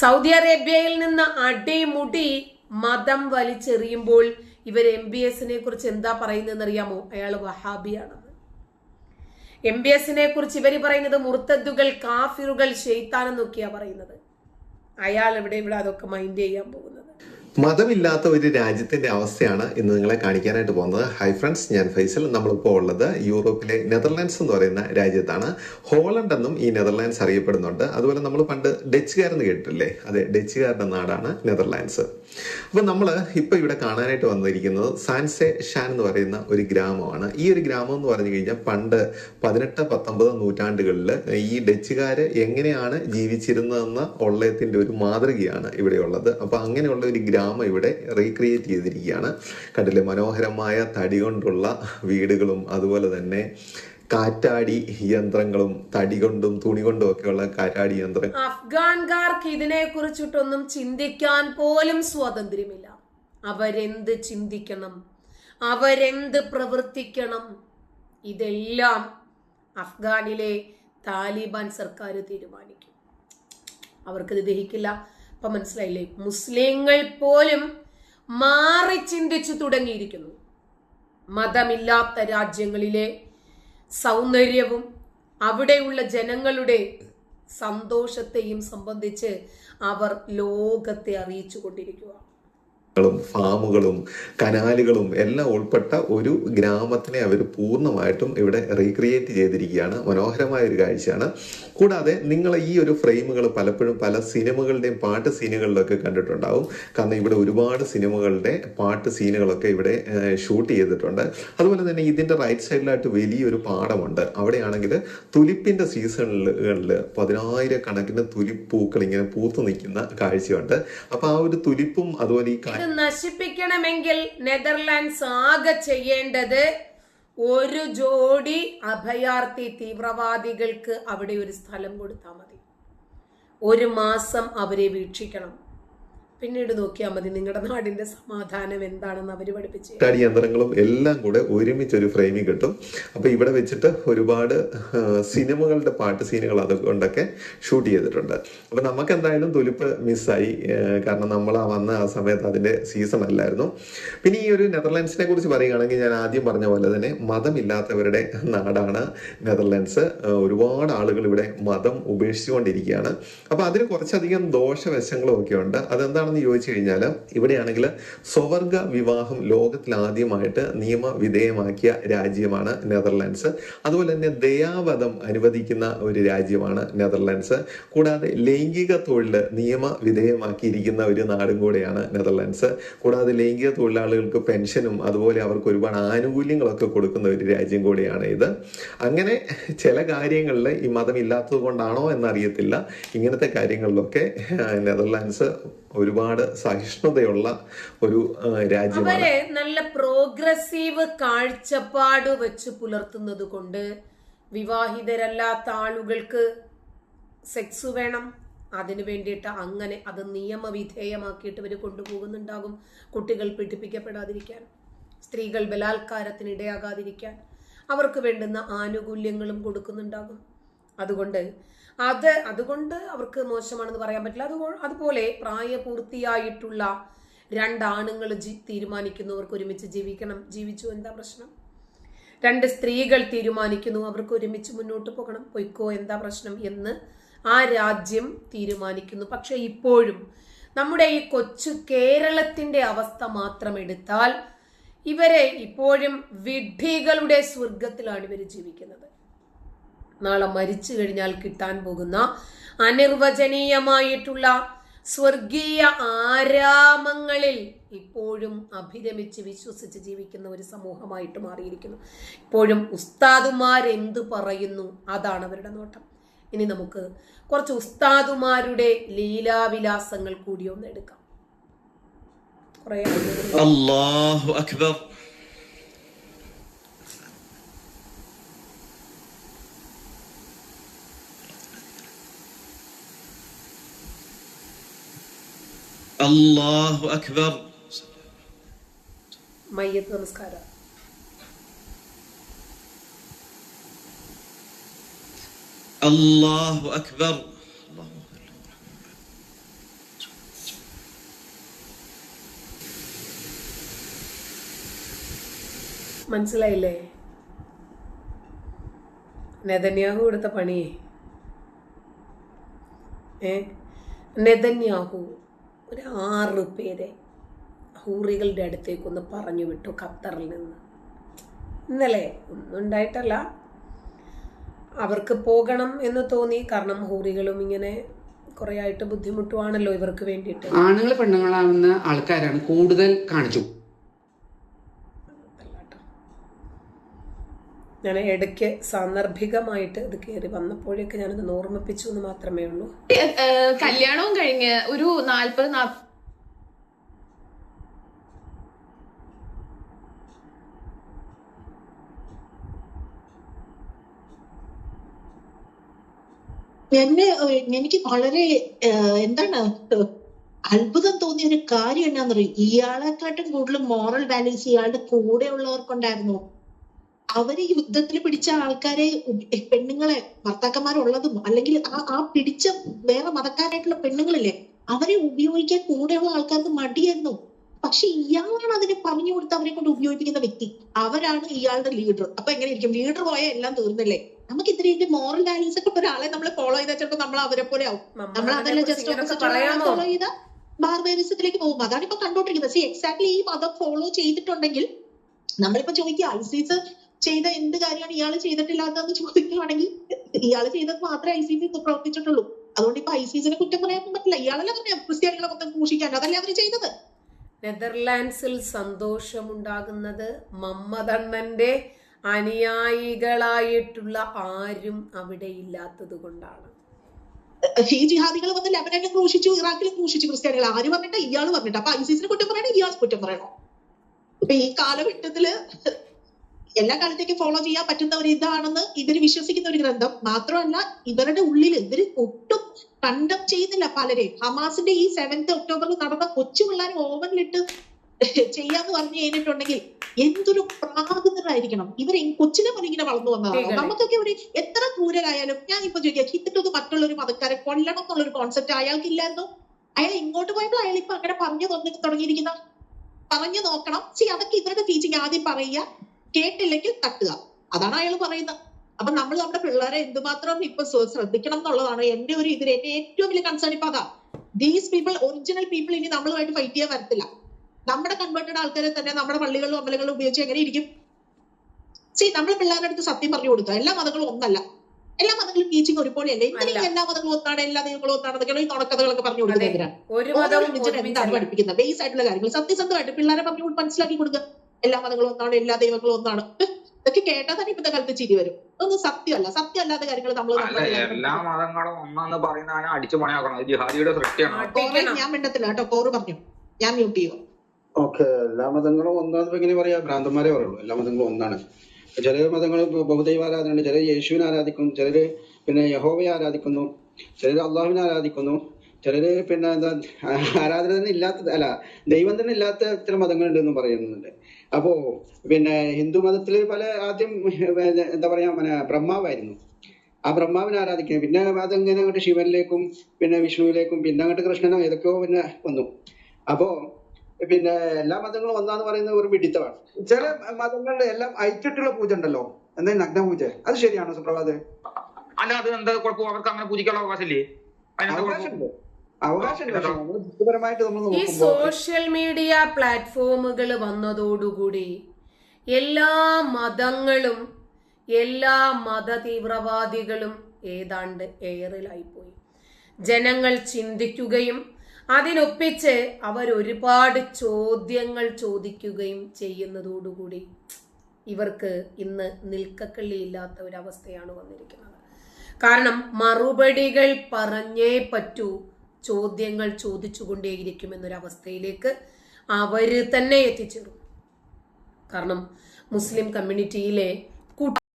Saudi അറേബ്യയിൽ നിന്ന് അടിമുടി മതം വലിച്ചെറിയുമ്പോൾ ഇവർ എം ബി എസിനെ കുറിച്ച് എന്താ പറയുന്നതെന്ന് അറിയാമോ അയാൾ വഹാബിയാണെന്ന് എം ബി എസിനെ കുറിച്ച് ഇവർ പറയുന്നത് മുർത്തദ്ദുകൾ കാഫിറുകൾ ഷെയ്ത്താൻ എന്നൊക്കെയാ പറയുന്നത്. അയാൾ ഇവിടെ ഇവിടെ അതൊക്കെ മൈൻഡ് ചെയ്യാൻ പോകുന്നത്. മതമില്ലാത്ത ഒരു രാജ്യത്തിന്റെ അവസ്ഥയാണ് ഇന്ന് നിങ്ങളെ കാണിക്കാനായിട്ട് പോകുന്നത്. ഹൈ ഫ്രണ്ട്സ് ഞാൻ ഫൈസൽ. നമ്മളിപ്പോൾ ഉള്ളത് യൂറോപ്പിലെ നെതർലാൻഡ്സ് എന്ന് പറയുന്ന രാജ്യത്താണ്. ഹോളണ്ട് എന്നും ഈ നെതർലാൻഡ്സ് അറിയപ്പെടുന്നുണ്ട്. അതുപോലെ നമ്മൾ പണ്ട് ഡച്ചുകാരെന്ന് കേട്ടിട്ടില്ലേ? അതെ ഡച്ചുകാരുടെ നാടാണ് നെതർലാൻഡ്സ്. അപ്പോൾ നമ്മൾ ഇപ്പോൾ ഇവിടെ കാണാനായിട്ട് വന്നിരിക്കുന്നത് സാൻസെ ഷാൻ എന്ന് പറയുന്ന ഒരു ഗ്രാമമാണ്. ഈ ഒരു ഗ്രാമം എന്ന് പറഞ്ഞു കഴിഞ്ഞാൽ പണ്ട് പതിനെട്ട് പത്തൊമ്പത് നൂറ്റാണ്ടുകളിൽ ഈ ഡച്ചുകാര് എങ്ങനെയാണ് ജീവിച്ചിരുന്നതെന്ന ഉള്ളയത്തിന്റെ ഒരു മാതൃകയാണ് ഇവിടെയുള്ളത്. അപ്പൊ അങ്ങനെയുള്ള ഒരു ഗ്രാമം ഇവിടെ റീക്രിയേറ്റ് ചെയ്തിരിക്കുകയാണ്. കണ്ടില്ലേ? മനോഹരമായ തടി കൊണ്ടുള്ള വീടുകളും അതുപോലെ തന്നെ കാറ്റാടി യന്ത്രങ്ങളും തടി കൊണ്ടും തുണി കൊണ്ടും ഒക്കെയുള്ള കാറ്റാടി യന്ത്രം. അഫ്ഗാൻകാർക്ക് ഇതിനെ കുറിച്ചിട്ടൊന്നും ചിന്തിക്കാൻ പോലും സ്വാതന്ത്ര്യമില്ല. അവരെന്ത് ചിന്തിക്കണം? അവരെന്ത് പ്രവർത്തിക്കണം? ഇതെല്ലാം അഫ്ഗാനിലെ താലിബാൻ സർക്കാർ തീരുമാനിക്കും. അവർക്കിത് ദഹിക്കില്ല. ഇപ്പൊ മനസ്സിലായില്ലേ? മുസ്ലിങ്ങൾ പോലും മാറി ചിന്തിച്ചു തുടങ്ങിയിരിക്കുന്നു. മതമില്ലാത്ത രാജ്യങ്ങളിലെ സൗന്ദര്യവും അവിടെയുള്ള ജനങ്ങളുടെ സന്തോഷത്തെയും സംബന്ധിച്ച് അവർ ലോകത്തെ അറിയിച്ചു കൊണ്ടിരിക്കുക ങ്ങളും ഫാമുകളും കനാലുകളും എല്ലാം ഉൾപ്പെട്ട ഒരു ഗ്രാമത്തിനെ അവർ പൂർണമായിട്ടും ഇവിടെ റീക്രിയേറ്റ് ചെയ്തിരിക്കുകയാണ്. മനോഹരമായ ഒരു കാഴ്ചയാണ്. കൂടാതെ നിങ്ങൾ ഈ ഒരു ഫ്രെയിമുകൾ പലപ്പോഴും പല സിനിമകളുടെയും പാട്ട് സീനുകളിലൊക്കെ കണ്ടിട്ടുണ്ടാവും. കാരണം ഇവിടെ ഒരുപാട് സിനിമകളുടെ പാട്ട് സീനുകളൊക്കെ ഇവിടെ ഷൂട്ട് ചെയ്തിട്ടുണ്ട്. അതുപോലെ തന്നെ ഇതിന്റെ റൈറ്റ് സൈഡിലായിട്ട് വലിയൊരു പാടമുണ്ട്. അവിടെയാണെങ്കിൽ തുലിപ്പിന്റെ സീസണുകളിൽ പതിനായിരക്കണക്കിന് തുലിപ്പൂക്കൾ ഇങ്ങനെ പൂത്തു നിൽക്കുന്ന കാഴ്ചയുണ്ട്. അപ്പോൾ ആ ഒരു തുലിപ്പും അതുപോലെ ഈ നശിപ്പിക്കണമെങ്കിൽ നെതർലാൻഡ്സ് ആകെ ചെയ്യേണ്ടത് ഒരു ജോഡി അഭയാർത്ഥി തീവ്രവാദികൾക്ക് അവിടെ ഒരു സ്ഥലം കൊടുത്താൽ മതി. ഒരു മാസം അവരെ വീക്ഷിക്കണം. പിന്നീട് നോക്കിയാൽ മതി നിങ്ങളുടെ നാടിന്റെ സമാധാനം എന്താണെന്ന് അവർ പഠിപ്പിച്ചു യന്ത്രങ്ങളും എല്ലാം കൂടെ ഒരുമിച്ച് ഒരു ഫ്രെയിമിൽ കിട്ടും. അപ്പൊ ഇവിടെ വെച്ചിട്ട് ഒരുപാട് സിനിമകളുടെ പാട്ട് സീനുകൾ അതുകൊണ്ടൊക്കെ ഷൂട്ട് ചെയ്തിട്ടുണ്ട്. അപ്പൊ നമുക്ക് എന്തായാലും തുലിപ്പ് മിസ്സായി കാരണം നമ്മൾ ആ വന്ന ആ സമയത്ത് അതിന്റെ സീസൺ അല്ലായിരുന്നു. പിന്നെ ഈ ഒരു നെതർലാൻഡ്സിനെ കുറിച്ച് പറയുകയാണെങ്കിൽ ഞാൻ ആദ്യം പറഞ്ഞ പോലെ തന്നെ മതമില്ലാത്തവരുടെ നാടാണ് നെതർലാൻഡ്സ്. ഒരുപാട് ആളുകൾ ഇവിടെ മതം ഉപേക്ഷിച്ചുകൊണ്ടിരിക്കുകയാണ്. അപ്പൊ അതിന് കുറച്ചധികം ദോഷവശങ്ങളും ഒക്കെ ഉണ്ട്. അതെന്താണെന്ന് ചോദിച്ചു കഴിഞ്ഞാൽ ഇവിടെയാണെങ്കിൽ സ്വവർഗ വിവാഹം ലോകത്തിൽ ആദ്യമായിട്ട് നിയമവിധേയമാക്കിയ രാജ്യമാണ് നെതർലാൻഡ്സ്. അതുപോലെ തന്നെ ദയാവധം അനുവദിക്കുന്ന ഒരു രാജ്യമാണ് നെതർലാൻഡ്സ്. കൂടാതെ ലൈംഗിക തൊഴിൽ നിയമവിധേയമാക്കിയിരിക്കുന്ന ഒരു നാടും കൂടെയാണ് നെതർലാൻഡ്സ്. കൂടാതെ ലൈംഗിക തൊഴിലാളികൾക്ക് പെൻഷനും അതുപോലെ അവർക്ക് ഒരുപാട് ആനുകൂല്യങ്ങളൊക്കെ കൊടുക്കുന്ന ഒരു രാജ്യം കൂടിയാണ് ഇത്. അങ്ങനെ ചില കാര്യങ്ങളിൽ ഈ മതം ഇല്ലാത്തത് കൊണ്ടാണോ എന്നറിയത്തില്ല. ഇങ്ങനത്തെ കാര്യങ്ങളിലൊക്കെ നെതർലാൻഡ്സ് ഒരുപാട് സഹിഷ്ണുതയുള്ള ഒരു രാജ്യം രാജ്യമാണ്. നല്ല പ്രോഗ്രസീവ് കാഴ്ചപ്പാട് വെച്ച് പുലർത്തുന്നത് കൊണ്ട് വിവാഹിതരല്ലാത്ത ആളുകൾക്ക് സെക്സ് വേണം. അതിനു വേണ്ടിയിട്ട് അങ്ങനെ അത് നിയമവിധേയമാക്കിയിട്ട് ഇവർ കൊണ്ടുപോകുന്നുണ്ടാകും കുട്ടികൾ പീഡിപ്പിക്കപ്പെടാതിരിക്കാൻ സ്ത്രീകൾ ബലാത്കാരത്തിന് ഇടയാകാതിരിക്കാൻ അവർക്ക് വേണ്ടുന്ന ആനുകൂല്യങ്ങളും കൊടുക്കുന്നുണ്ടാകും. അതുകൊണ്ട് അത് അതുകൊണ്ട് അവർക്ക് മോശമാണെന്ന് പറയാൻ പറ്റില്ല. അത് അതുപോലെ പ്രായപൂർത്തിയായിട്ടുള്ള രണ്ടാണുങ്ങൾ ജി തീരുമാനിക്കുന്നവർക്ക് ഒരുമിച്ച് ജീവിക്കണം. ജീവിച്ചു എന്താ പ്രശ്നം? രണ്ട് സ്ത്രീകൾ തീരുമാനിക്കുന്നു അവർക്ക് ഒരുമിച്ച് മുന്നോട്ട് പോകണം. പൊയ്ക്കോ എന്താ പ്രശ്നം എന്ന് ആ രാജ്യം തീരുമാനിക്കുന്നു. പക്ഷെ ഇപ്പോഴും നമ്മുടെ ഈ കൊച്ചു കേരളത്തിന്റെ അവസ്ഥ മാത്രം എടുത്താൽ ഇവരെ ഇപ്പോഴും വിഡ്ഢികളുടെ സ്വർഗത്തിലാണ് ഇവർ ജീവിക്കുന്നത്. നാളെ മരിച്ചു കഴിഞ്ഞാൽ കിട്ടാൻ പോകുന്ന അനിർവചനീയമായിട്ടുള്ള സ്വർഗീയ ആരാമങ്ങളിൽ ഇപ്പോഴും അഭിരമിച്ച് വിശ്വസിച്ച് ജീവിക്കുന്ന ഒരു സമൂഹമായിട്ട് മാറിയിരിക്കുന്നു. ഇപ്പോഴും ഉസ്താദുമാർ എന്തു പറയുന്നു? അതാണ് അവരുടെ നോട്ടം. ഇനി നമുക്ക് കുറച്ച് ഉസ്താദുമാരുടെ ലീലാവിലാസങ്ങൾ കൂടി ഒന്ന് എടുക്കാം. കുറേ ആളുകൾ അള്ളാഹു അക്ബർ. മയ്യത്ത് നമസ്കാരം. അള്ളാഹു അക്ബർ. മനസ്സിലായില്ലേ? നെതന്യാഹു കൊടുത്ത പണിയേ. ഏ? നെതന്യാഹു. ഒരു ആറ് പേരെ ഹൂറികളുടെ അടുത്തേക്കൊന്ന് പറഞ്ഞു വിട്ടു ഖത്തറിൽ നിന്ന്. ഇന്നലെ ഒന്നും ഉണ്ടായിട്ടല്ല. അവർക്ക് പോകണം എന്ന് തോന്നി. കാരണം ഹൂറികളും ഇങ്ങനെ കുറേ ആയിട്ട് ബുദ്ധിമുട്ടുവാണല്ലോ ഇവർക്ക് വേണ്ടിയിട്ട്. ആണുങ്ങൾ പെണ്ണുങ്ങളാവുന്ന ആൾക്കാരാണ് കൂടുതൽ കാണിച്ചു. ഞാൻ ഇടയ്ക്ക് സാന്ദർഭികമായിട്ട് ഇത് കയറി വന്നപ്പോഴേക്ക് ഞാനത് ഓർമ്മിപ്പിച്ചു എന്ന് മാത്രമേ ഉള്ളൂ. കല്യാണവും കഴിഞ്ഞ് ഒരു നാൽപ്പത് നാ- എന്നെ എനിക്ക് വളരെ എന്താണ് അത്ഭുതം തോന്നിയ ഒരു കാര്യം എന്നാന്നറിയോ? ഇയാളെക്കാട്ടും കൂടുതൽ മോറൽ വാല്യൂസ് ഇയാളുടെ കൂടെ ഉള്ളവർക്കുണ്ടായിരുന്നു. അവർ യുദ്ധത്തിൽ പിടിച്ച ആൾക്കാരെ പെണ്ണുങ്ങളെ ഭർത്താക്കന്മാരുള്ളതും അല്ലെങ്കിൽ ആ ആ പിടിച്ച വേറെ മതക്കാരായിട്ടുള്ള പെണ്ണുങ്ങളില്ലേ അവരെ ഉപയോഗിക്കാൻ കൂടെയുള്ള ആൾക്കാർക്ക് മടിയായിരുന്നു പക്ഷെ ഇയാളാണ് അതിനെ പറഞ്ഞു കൊടുത്ത് അവരെ കൊണ്ട് ഉപയോഗിപ്പിക്കുന്ന വ്യക്തി. അവരാണ് ഇയാളുടെ ലീഡർ അപ്പൊ എങ്ങനെയിരിക്കും? ലീഡർ പോയാൽ എല്ലാം തീർന്നില്ലേ? നമുക്ക് ഇത്രയൊക്കെ മോറൽ വാല്യൂസ് ഒക്കെ ഒരാളെ നമ്മൾ ഫോളോ ചെയ്താൽ ചിലപ്പോൾ നമ്മൾ അവരെ പോലെ ആവും. നമ്മൾ അതല്ല ജസ്റ്റ് ഫോളോ ചെയ്ത ബാർബേറിസത്തിലേക്ക് പോകും. അതാണ് ഇപ്പൊ കണ്ടോണ്ടിരിക്കുന്നത് സി എക്സാക്ട്ലി ഈ മതം ഫോളോ ചെയ്തിട്ടുണ്ടെങ്കിൽ നമ്മളിപ്പോ ചോദിക്കുക ഐസിസ് ചെയ്ത എന്ത് കാര്യമാണ് ഇയാൾ ചെയ്തിട്ടില്ലാത്തതെന്ന് ചോദിക്കുകയാണെങ്കിൽ ഇയാൾ ചെയ്തത് മാത്രമേ ഐ സി സി പ്രവർത്തിച്ചിട്ടുള്ളൂ. അതുകൊണ്ട് ഇപ്പൊ ഐസിസിനെ കുറ്റം പറയാൻ പറ്റില്ല ഇയാളല്ലേ പറഞ്ഞ ക്രിസ്ത്യാനികളെ മൊത്തം ക്രൂശിക്കാൻ. അതല്ലേ അവർ ചെയ്തത്? നെതർലാൻഡ്സിൽ സന്തോഷമുണ്ടാകുന്നത് മമ്മദണ്ണന്റെ അനുയായികളായിട്ടുള്ള ആരും അവിടെ ഇല്ലാത്തത് കൊണ്ടാണ്. ഈ ജിഹാദികൾ വന്ന് ലെബനനിൽ ക്രൂശിച്ചു. ഇറാഖിൽ ക്രൂശിച്ചു ക്രിസ്ത്യാനികൾ ആര് പറഞ്ഞിട്ട് ഇയാൾ പറഞ്ഞിട്ട്? അപ്പൊ ഐസിസിനെ കുറ്റം പറയണോ? ഇയാൾ കുറ്റം പറയണോ? ഇപ്പൊ ഈ കാലഘട്ടത്തിൽ എല്ലാ കാലത്തേക്കും ഫോളോ ചെയ്യാൻ പറ്റുന്ന ഒരു ഇതാണെന്ന് ഇവർ വിശ്വസിക്കുന്ന ഒരു ഗ്രന്ഥം. മാത്രമല്ല ഇവരുടെ ഉള്ളിൽ ഇവർ ഒട്ടും കണ്ടം ചെയ്യുന്നില്ല പലരെയും. ഹമാസിന്റെ ഈ സെവൻത് ഒക്ടോബറിൽ നടന്ന കൊച്ചു പിള്ളേരെ ഓവനിലിട്ട് ചെയ്യാന്ന് പറഞ്ഞു കഴിഞ്ഞിട്ടുണ്ടെങ്കിൽ എന്തൊരു പ്രാകൃതരായിരിക്കണം ഇവർ കൊച്ചിനെ പോലെ ഇങ്ങനെ വളർന്നു വന്നതാണ്. നമുക്കൊക്കെ ഒരു എത്ര ക്രൂരരായാലും ഞാൻ ഇപ്പൊ ചോദിക്കാം ഹിത്തിട്ടത് മറ്റുള്ള ഒരു മതക്കാരെ കൊല്ലണം എന്നുള്ള ഒരു കോൺസെപ്റ്റ് അയാൾക്ക് ഇല്ലായിരുന്നു അയാൾ ഇങ്ങോട്ട് പോയപ്പോൾ അയാൾ ഇപ്പൊ അങ്ങനെ പറഞ്ഞു തുടങ്ങി തുടങ്ങിയിരിക്കുന്ന പറഞ്ഞു നോക്കണം. സി അതൊക്കെ ഇവരുടെ ടീച്ചിങ് ആദ്യം പറയുക കേട്ടില്ലെങ്കിൽ തട്ടുക. അതാണ് അയാൾ പറയുന്നത്. അപ്പൊ നമ്മൾ നമ്മുടെ പിള്ളേരെ എന്തുമാത്രം ഇപ്പൊ ശ്ര- ശ്രദ്ധിക്കണം എന്നുള്ളതാണ് എന്റെ ഒരു ഇതിൽ എന്റെ ഏറ്റവും വലിയ കൺസേൺ ഇപ്പൊ അതാ. ദീസ് പീപ്പിൾ ഒറിജിനൽ പീപ്പിൾ ഇനി നമ്മളുമായിട്ട് ഫൈറ്റ് ചെയ്യാൻ വരത്തില്ല. നമ്മുടെ കൺവേർട്ടഡ് ആൾക്കാരെ തന്നെ നമ്മുടെ പള്ളികളിലും അമ്പലങ്ങളും ഉപയോഗിച്ച് എങ്ങനെ ഇരിക്കും? സി നമ്മൾ പിള്ളേരുടെ അടുത്ത് സത്യം പറഞ്ഞു കൊടുക്കുക. എല്ലാ മതങ്ങളും ഒന്നല്ല. എല്ലാ മതങ്ങളും ടീച്ചിങ് ഒരുപോലെയല്ലേ. എന്തിനാ അല്ല. എല്ലാ മതങ്ങളും ഒന്നാണ് എല്ലാ ദൈവങ്ങളും ഒന്നാണ് ഈ തുണക്കഥകളൊക്കെ പറഞ്ഞു കൊടുക്കുന്നത് ഓരോ എന്താണ്. പഠിപ്പിക്കുന്നത്? ബേസ് ആയിട്ടുള്ള കാര്യങ്ങൾ. സത്യസന്ധമായിട്ട് പിള്ളേരെ പറഞ്ഞു മനസ്സിലാക്കി കൊടുക്കുക. എല്ലാ മതങ്ങളും ഒന്നാണ് എല്ലാ ദൈവങ്ങളും ഒന്നാണ്. ഇതൊക്കെ കേട്ടാൽ തന്നെ ഇപ്പത്തെ കാലത്ത് ചിരി വരും. അതൊന്നും സത്യമല്ല. സത്യമല്ലാത്ത കാര്യങ്ങൾ നമ്മൾ എല്ലാ മതങ്ങളും ഒന്നാന്ന് പറയുന്ന അടിച്ചു പണിയാക്കണം. ജിഹാദിയുടെ സൃഷ്ടിയാണ്. ഞാൻ മിണ്ടത്തില്ല കേട്ടോ. കോറ് പറഞ്ഞു. ഞാൻ മ്യൂട്ട് ചെയ്യുക ഓക്കെ എല്ലാ മതങ്ങളും ഒന്നാന്ന് എങ്ങനെ പറയാ? ഭ്രാന്തന്മാരെ പറയുള്ളൂ. എല്ലാ മതങ്ങളും ഒന്നാണ്. ചില മതങ്ങൾ ബഹുദൈവ ആരാധനയുണ്ട്. ചിലർ യേശുവിനെ ആരാധിക്കുന്നു. ചിലര് പിന്നെ യഹോവയെ ആരാധിക്കുന്നു. ചിലർ അള്ളാഹുവിനെ ആരാധിക്കുന്നു. ചിലര് പിന്നെ എന്താ ആരാധന തന്നെ ഇല്ലാത്ത അല്ല ദൈവം തന്നെ ഇല്ലാത്ത ചില മതങ്ങളുണ്ട് എന്നും പറയുന്നുണ്ട്. അപ്പോ പിന്നെ ഹിന്ദു മതത്തിൽ പല ആദ്യം എന്താ പറയാ പിന്നെ ബ്രഹ്മാവായിരുന്നു. ആ ബ്രഹ്മാവിനെ ആരാധിക്കുന്നത് പിന്നെ അതെങ്ങനെ അങ്ങോട്ട് ശിവനിലേക്കും പിന്നെ വിഷ്ണുവിലേക്കും പിന്നെ അങ്ങോട്ട് കൃഷ്ണനോ ഏതൊക്കെയോ പിന്നെ വന്നു. അപ്പോ പിന്നെ എല്ലാ മതങ്ങളും ഒന്നാന്ന് പറയുന്നത് ഒരു വിഡിത്തമാണ് ചില മതങ്ങളുടെ എല്ലാം അയച്ചിട്ടുള്ള പൂജ ഉണ്ടല്ലോ എന്താ നഗ്ന പൂജ അത് ശരിയാണോ സുപ്രഭാത്? അല്ല അത് എന്താ കുഴപ്പം? അവർക്ക് അങ്ങനെ പൂജിക്കാനുള്ള അവകാശമില്ലേ അതിനെന്താ കുഴപ്പം? ഈ സോഷ്യൽ മീഡിയ പ്ലാറ്റ്ഫോമുകൾ വന്നതോടുകൂടി എല്ലാ മതങ്ങളും എല്ലാ മത തീവ്രവാദികളും ഏതാണ്ട് എയറിലായിപ്പോയി ജനങ്ങൾ ചിന്തിക്കുകയും അതിനൊപ്പിച്ച് അവർ ഒരുപാട് ചോദ്യങ്ങൾ ചോദിക്കുകയും ചെയ്യുന്നതോടുകൂടി ഇവർക്ക് ഇന്ന് നിൽക്കക്കള്ളിയില്ലാത്ത ഒരവസ്ഥയാണ് വന്നിരിക്കുന്നത്. കാരണം മറുപടികൾ പറഞ്ഞേ പറ്റൂ. ചോദ്യങ്ങൾ ചോദിച്ചുകൊണ്ടേയിരിക്കും എന്നൊരവസ്ഥയിലേക്ക് അവർ തന്നെ എത്തിച്ചേരും. കാരണം മുസ്ലിം കമ്മ്യൂണിറ്റിയിലെ